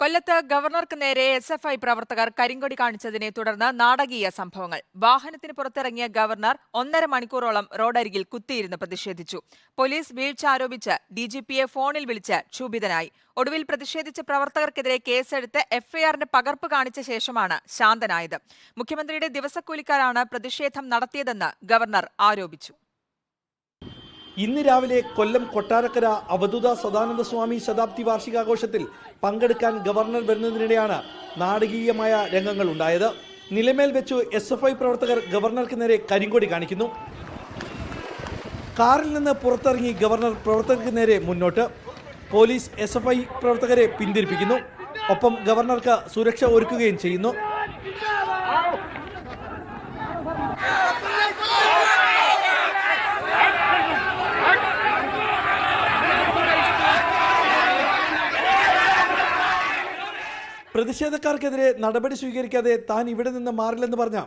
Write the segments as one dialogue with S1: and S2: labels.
S1: കൊല്ലത്ത് ഗവർണർക്ക് നേരെ എസ് എഫ് ഐ പ്രവർത്തകർ കരിങ്കൊടി കാണിച്ചതിനെ തുടർന്ന് നാടകീയ സംഭവങ്ങൾ. വാഹനത്തിന് പുറത്തിറങ്ങിയ ഗവർണർ ഒന്നര മണിക്കൂറോളം റോഡരികിൽ കുത്തിയിരുന്ന് പ്രതിഷേധിച്ചു. പോലീസ് വീഴ്ച ആരോപിച്ച് ഡിജിപിയെ ഫോണിൽ വിളിച്ച് ക്ഷുഭിതനായി. ഒടുവിൽ പ്രതിഷേധിച്ച പ്രവർത്തകർക്കെതിരെ കേസെടുത്ത് എഫ്ഐആറിന്റെ പകർപ്പ് കാണിച്ച ശേഷമാണ് ശാന്തനായത്. മുഖ്യമന്ത്രിയുടെ ദിവസക്കൂലിക്കാരാണ് പ്രതിഷേധം നടത്തിയതെന്ന് ഗവർണർ ആരോപിച്ചു.
S2: ഇന്ന് രാവിലെ കൊല്ലം കൊട്ടാരക്കര അവധൂത സദാനന്ദ സ്വാമി ശതാബ്ദി വാർഷികാഘോഷത്തിൽ പങ്കെടുക്കാൻ ഗവർണർ വരുന്നതിനിടെയാണ് നാടകീയമായ രംഗങ്ങൾ ഉണ്ടായത്. നിലമേൽ വെച്ചു എസ് എഫ് ഐ പ്രവർത്തകർ ഗവർണർക്ക് നേരെ കരിങ്കൊടി കാണിക്കുന്നു. കാറിൽ നിന്ന് പുറത്തിറങ്ങി ഗവർണർ പ്രവർത്തകർക്ക് നേരെ മുന്നോട്ട്. പോലീസ് എസ് എഫ് ഐ പ്രവർത്തകരെ പിന്തിരിപ്പിക്കുന്നു. ഒപ്പം ഗവർണർക്ക് സുരക്ഷ ഒരുക്കുകയും ചെയ്യുന്നു. പ്രതിഷേധക്കാർക്കെതിരെ നടപടി സ്വീകരിക്കാതെ താൻ ഇവിടെ നിന്ന് മാറില്ലെന്ന് പറഞ്ഞ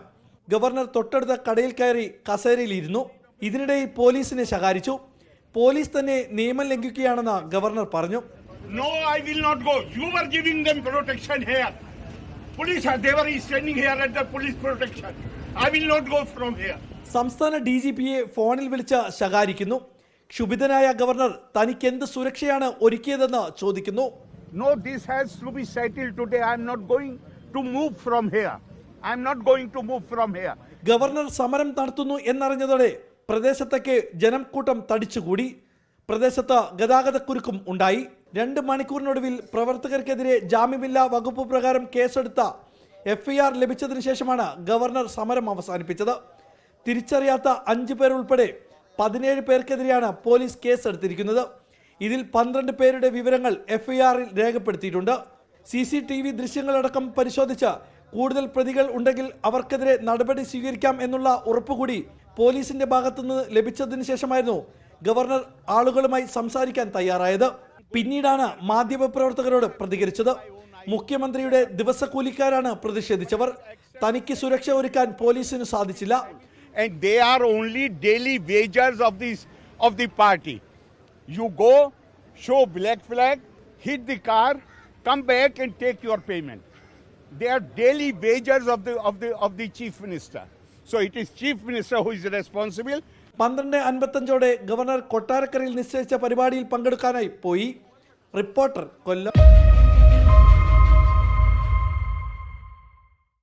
S2: ഗവർണർ തൊട്ടടുത്ത കടയിൽ കയറി കസേരയിലിരുന്നു ഇതിനിടെ പോലീസിനെ ശകാരിച്ചു പോലീസ് തന്നെ നിയമം ലംഘിക്കുകയാണെന്ന് ഗവർണർ പറഞ്ഞു
S3: No, I will not go. You were giving them protection here. Police, are- they were standing here the police protection. I will not go from here.
S2: സംസ്ഥാന ഡി ജി പിയെ ഫോണിൽ വിളിച്ച് ശകാരിക്കുന്നു ക്ഷുഭിതനായ ഗവർണർ തനിക്ക് എന്ത് സുരക്ഷയാണ് ഒരുക്കിയതെന്ന് ചോദിക്കുന്നു
S3: No, this has to be settled today. I am not going to move from here. I am not going to move from here.
S2: Governor സമരം നടത്തുന്നു എന്നറിഞ്ഞതോടെ പ്രദേശത്തേക്ക് ജനം കൂട്ടം തടിച്ചുകൂടി പ്രദേശത്ത് ഗതാഗതക്കുരുക്കും ഉണ്ടായി രണ്ട് മണിക്കൂറിനൊടുവിൽ പ്രവർത്തകർക്കെതിരെ ജാമ്യമില്ലാ വകുപ്പ് പ്രകാരം കേസെടുത്ത എഫ്ഐആർ ലഭിച്ചതിനു ശേഷമാണ് ഗവർണർ സമരം അവസാനിപ്പിച്ചത് തിരിച്ചറിയാത്ത അഞ്ച് പേരുൾപ്പെടെ പതിനേഴ് പേർക്കെതിരെയാണ് പോലീസ് കേസെടുത്തിരിക്കുന്നത് ഇതിൽ പന്ത്രണ്ട് പേരുടെ വിവരങ്ങൾ എഫ്ഐആറിൽ രേഖപ്പെടുത്തിയിട്ടുണ്ട്. സി സി ടി വി ദൃശ്യങ്ങളടക്കം പരിശോധിച്ച് കൂടുതൽ പ്രതികൾ ഉണ്ടെങ്കിൽ അവർക്കെതിരെ നടപടി സ്വീകരിക്കാം എന്നുള്ള ഉറപ്പുകൂടി പോലീസിന്റെ ഭാഗത്തുനിന്ന് ലഭിച്ചതിന് ശേഷമായിരുന്നു ഗവർണർ ആളുകളുമായി സംസാരിക്കാൻ തയ്യാറായത്. പിന്നീടാണ് മാധ്യമപ്രവർത്തകരോട് പ്രതികരിച്ചത്. മുഖ്യമന്ത്രിയുടെ ദിവസക്കൂലിക്കാരാണ് പ്രതിഷേധിച്ചവർ. തനിക്ക് സുരക്ഷ ഒരുക്കാൻ പോലീസിന് സാധിച്ചില്ല.
S3: And they are only daily wagers of this of the party. You go, show black flag, hit the car, come back and take your payment. They are daily wagers of the of the of the chief minister. So it is chief minister who is responsible.
S2: പന്ത്രണ്ട് അൻപത്തഞ്ചോടെ governor കൊട്ടാരക്കരയിൽ നിശ്ചയിച്ച പരിപാടിയിൽ പങ്കെടുക്കാനായി പോയി reporter കൊല്ലം